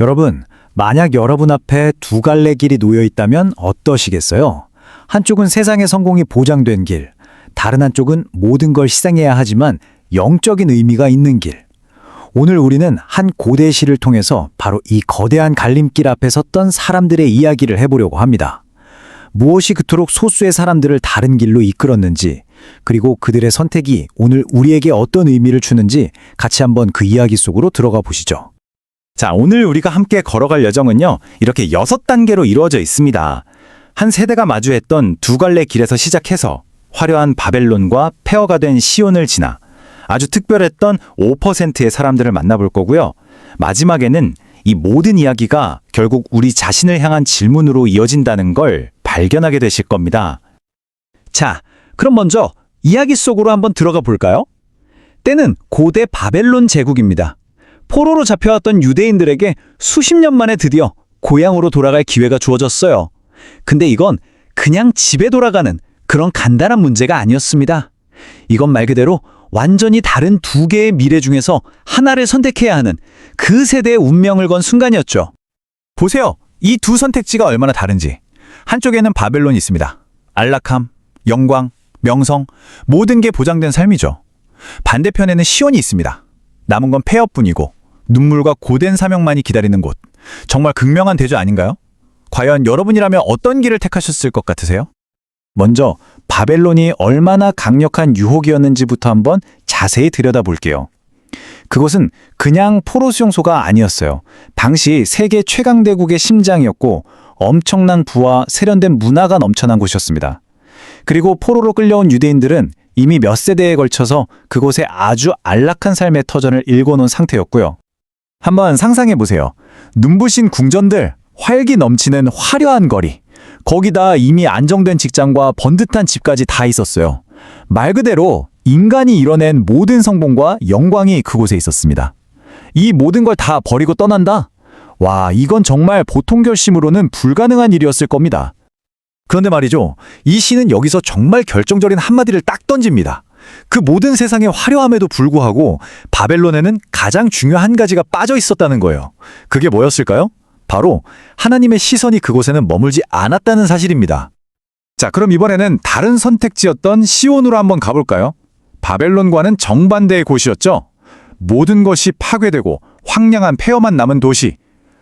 여러분, 만약 여러분 앞에 두 갈래 길이 놓여 있다면 어떠시겠어요? 한쪽은 세상의 성공이 보장된 길, 다른 한쪽은 모든 걸 희생해야 하지만 영적인 의미가 있는 길. 오늘 우리는 한 고대 시를 통해서 바로 이 거대한 갈림길 앞에 섰던 사람들의 이야기를 해보려고 합니다. 무엇이 그토록 소수의 사람들을 다른 길로 이끌었는지, 그리고 그들의 선택이 오늘 우리에게 어떤 의미를 주는지 같이 한번 그 이야기 속으로 들어가 보시죠. 자, 오늘 우리가 함께 걸어갈 여정은요, 이렇게 여섯 단계로 이루어져 있습니다. 한 세대가 마주했던 두 갈래 길에서 시작해서 화려한 바벨론과 폐허가 된 시온을 지나 아주 특별했던 5%의 사람들을 만나볼 거고요. 마지막에는 이 모든 이야기가 결국 우리 자신을 향한 질문으로 이어진다는 걸 발견하게 되실 겁니다. 자, 그럼 먼저 이야기 속으로 한번 들어가 볼까요? 때는 고대 바벨론 제국입니다. 포로로 잡혀왔던 유대인들에게 수십 년 만에 드디어 고향으로 돌아갈 기회가 주어졌어요. 근데 이건 그냥 집에 돌아가는 그런 간단한 문제가 아니었습니다. 이건 말 그대로 완전히 다른 두 개의 미래 중에서 하나를 선택해야 하는 그 세대의 운명을 건 순간이었죠. 보세요. 이 두 선택지가 얼마나 다른지. 한쪽에는 바벨론이 있습니다. 안락함, 영광, 명성, 모든 게 보장된 삶이죠. 반대편에는 시온이 있습니다. 남은 건 폐허뿐이고 눈물과 고된 사명만이 기다리는 곳. 정말 극명한 대조 아닌가요? 과연 여러분이라면 어떤 길을 택하셨을 것 같으세요? 먼저 바벨론이 얼마나 강력한 유혹이었는지부터 한번 자세히 들여다볼게요. 그것은 그냥 포로 수용소가 아니었어요. 당시 세계 최강대국의 심장이었고 엄청난 부와 세련된 문화가 넘쳐난 곳이었습니다. 그리고 포로로 끌려온 유대인들은 이미 몇 세대에 걸쳐서 그곳에 아주 안락한 삶의 터전을 일궈놓은 상태였고요. 한번 상상해 보세요. 눈부신 궁전들, 활기 넘치는 화려한 거리, 거기다 이미 안정된 직장과 번듯한 집까지 다 있었어요. 말 그대로 인간이 이뤄낸 모든 성공과 영광이 그곳에 있었습니다. 이 모든 걸 다 버리고 떠난다? 와, 이건 정말 보통 결심으로는 불가능한 일이었을 겁니다. 그런데 말이죠. 이 시는 여기서 정말 결정적인 한마디를 딱 던집니다. 그 모든 세상의 화려함에도 불구하고 바벨론에는 가장 중요한 가지가 빠져 있었다는 거예요. 그게 뭐였을까요? 바로 하나님의 시선이 그곳에는 머물지 않았다는 사실입니다. 자, 그럼 이번에는 다른 선택지였던 시온으로 한번 가볼까요? 바벨론과는 정반대의 곳이었죠. 모든 것이 파괴되고 황량한 폐허만 남은 도시.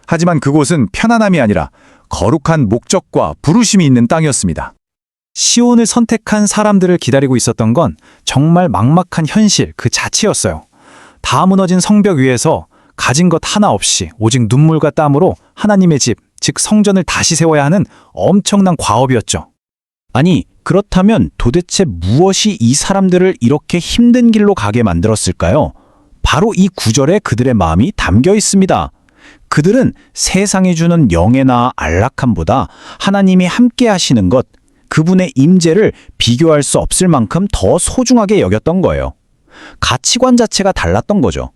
하지만 그곳은 편안함이 아니라 거룩한 목적과 부르심이 있는 땅이었습니다. 시온을 선택한 사람들을 기다리고 있었던 건 정말 막막한 현실 그 자체였어요. 다 무너진 성벽 위에서 가진 것 하나 없이 오직 눈물과 땀으로 하나님의 집, 즉 성전을 다시 세워야 하는 엄청난 과업이었죠. 아니, 그렇다면 도대체 무엇이 이 사람들을 이렇게 힘든 길로 가게 만들었을까요? 바로 이 구절에 그들의 마음이 담겨 있습니다. 그들은 세상이 주는 영예나 안락함보다 하나님이 함께 하시는 것, 그분의 임재를 비교할 수 없을 만큼 더 소중하게 여겼던 거예요. 가치관 자체가 달랐던 거죠.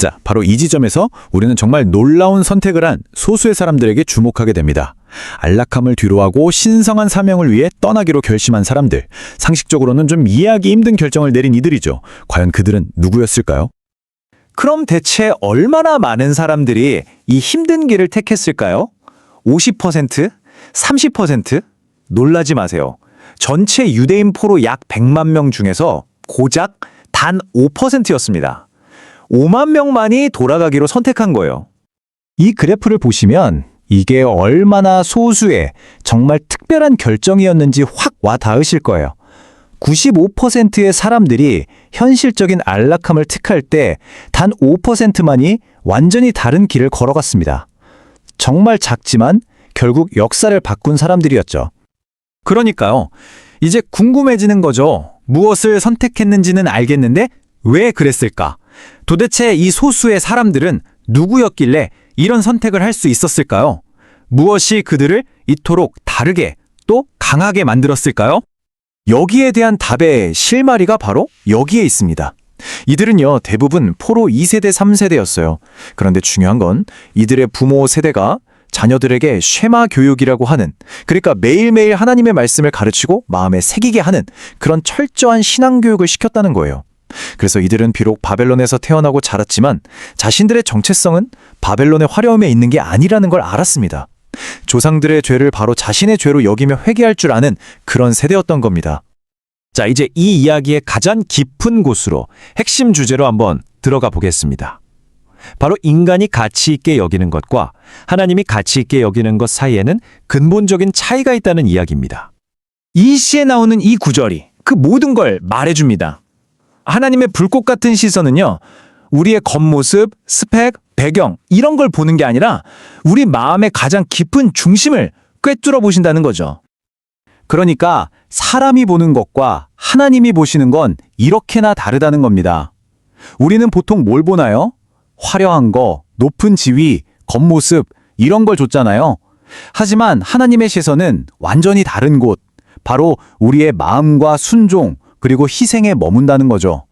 자, 바로 이 지점에서 우리는 정말 놀라운 선택을 한 소수의 사람들에게 주목하게 됩니다. 안락함을 뒤로하고 신성한 사명을 위해 떠나기로 결심한 사람들. 상식적으로는 좀 이해하기 힘든 결정을 내린 이들이죠. 과연 그들은 누구였을까요? 그럼 대체 얼마나 많은 사람들이 이 힘든 길을 택했을까요? 50%? 30%? 놀라지 마세요. 전체 유대인 포로 약 100만 명 중에서 고작 단 5%였습니다. 5만 명만이 돌아가기로 선택한 거예요. 이 그래프를 보시면 이게 얼마나 소수의 정말 특별한 결정이었는지 확 와 닿으실 거예요. 95%의 사람들이 현실적인 안락함을 택할 때 단 5%만이 완전히 다른 길을 걸어갔습니다. 정말 작지만 결국 역사를 바꾼 사람들이었죠. 그러니까요. 이제 궁금해지는 거죠. 무엇을 선택했는지는 알겠는데 왜 그랬을까? 도대체 이 소수의 사람들은 누구였길래 이런 선택을 할 수 있었을까요? 무엇이 그들을 이토록 다르게 또 강하게 만들었을까요? 여기에 대한 답의 실마리가 바로 여기에 있습니다. 이들은요, 대부분 포로 2세대, 3세대였어요. 그런데 중요한 건 이들의 부모 세대가 자녀들에게 쉐마 교육이라고 하는, 그러니까 매일매일 하나님의 말씀을 가르치고 마음에 새기게 하는 그런 철저한 신앙 교육을 시켰다는 거예요. 그래서 이들은 비록 바벨론에서 태어나고 자랐지만 자신들의 정체성은 바벨론의 화려함에 있는 게 아니라는 걸 알았습니다. 조상들의 죄를 바로 자신의 죄로 여기며 회개할 줄 아는 그런 세대였던 겁니다. 자, 이제 이 이야기의 가장 깊은 곳으로 핵심 주제로 한번 들어가 보겠습니다. 바로 인간이 가치 있게 여기는 것과 하나님이 가치 있게 여기는 것 사이에는 근본적인 차이가 있다는 이야기입니다. 이 시에 나오는 이 구절이 그 모든 걸 말해줍니다. 하나님의 불꽃 같은 시선은요, 우리의 겉모습, 스펙, 배경, 이런 걸 보는 게 아니라 우리 마음의 가장 깊은 중심을 꿰뚫어 보신다는 거죠. 그러니까 사람이 보는 것과 하나님이 보시는 건 이렇게나 다르다는 겁니다. 우리는 보통 뭘 보나요? 화려한 거, 높은 지위, 겉모습, 이런 걸 줬잖아요. 하지만 하나님의 시선은 완전히 다른 곳, 바로 우리의 마음과 순종, 그리고 희생에 머문다는 거죠.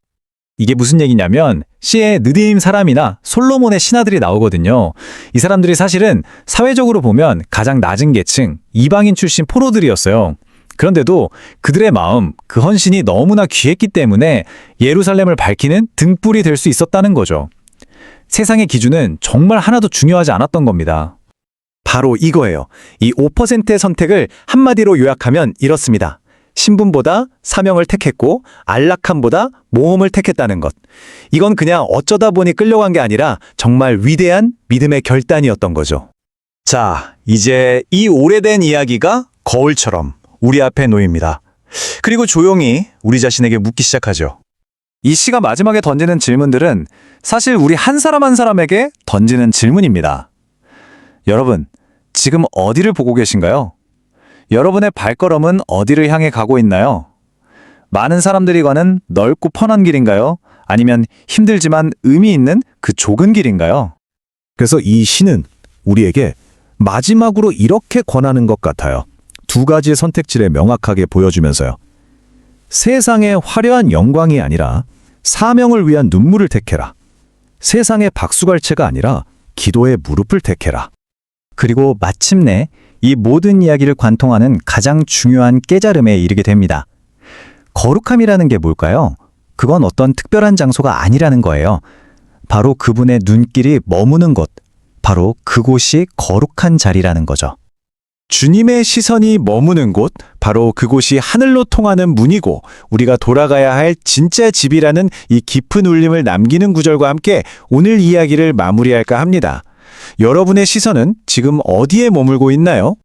이게 무슨 얘기냐면 시에 느디임 사람이나 솔로몬의 신하들이 나오거든요. 이 사람들이 사실은 사회적으로 보면 가장 낮은 계층, 이방인 출신 포로들이었어요. 그런데도 그들의 마음, 그 헌신이 너무나 귀했기 때문에 예루살렘을 밝히는 등불이 될 수 있었다는 거죠. 세상의 기준은 정말 하나도 중요하지 않았던 겁니다. 바로 이거예요. 이 5%의 선택을 한마디로 요약하면 이렇습니다. 신분보다 사명을 택했고 안락함보다 모험을 택했다는 것. 이건 그냥 어쩌다 보니 끌려간 게 아니라 정말 위대한 믿음의 결단이었던 거죠. 자, 이제 이 오래된 이야기가 거울처럼 우리 앞에 놓입니다. 그리고 조용히 우리 자신에게 묻기 시작하죠. 이 시가 마지막에 던지는 질문들은 사실 우리 한 사람 한 사람에게 던지는 질문입니다. 여러분, 지금 어디를 보고 계신가요? 여러분의 발걸음은 어디를 향해 가고 있나요? 많은 사람들이 가는 넓고 편한 길인가요? 아니면 힘들지만 의미 있는 그 좁은 길인가요? 그래서 이 시는 우리에게 마지막으로 이렇게 권하는 것 같아요. 두 가지의 선택지를 명확하게 보여주면서요. 세상의 화려한 영광이 아니라 사명을 위한 눈물을 택해라. 세상의 박수갈채가 아니라 기도의 무릎을 택해라. 그리고 마침내 이 모든 이야기를 관통하는 가장 중요한 깨달음에 이르게 됩니다. 거룩함이라는 게 뭘까요? 그건 어떤 특별한 장소가 아니라는 거예요. 바로 그분의 눈길이 머무는 곳, 바로 그곳이 거룩한 자리라는 거죠. 주님의 시선이 머무는 곳, 바로 그곳이 하늘로 통하는 문이고 우리가 돌아가야 할 진짜 집이라는 이 깊은 울림을 남기는 구절과 함께 오늘 이야기를 마무리할까 합니다. 여러분의 시선은 지금 어디에 머물고 있나요?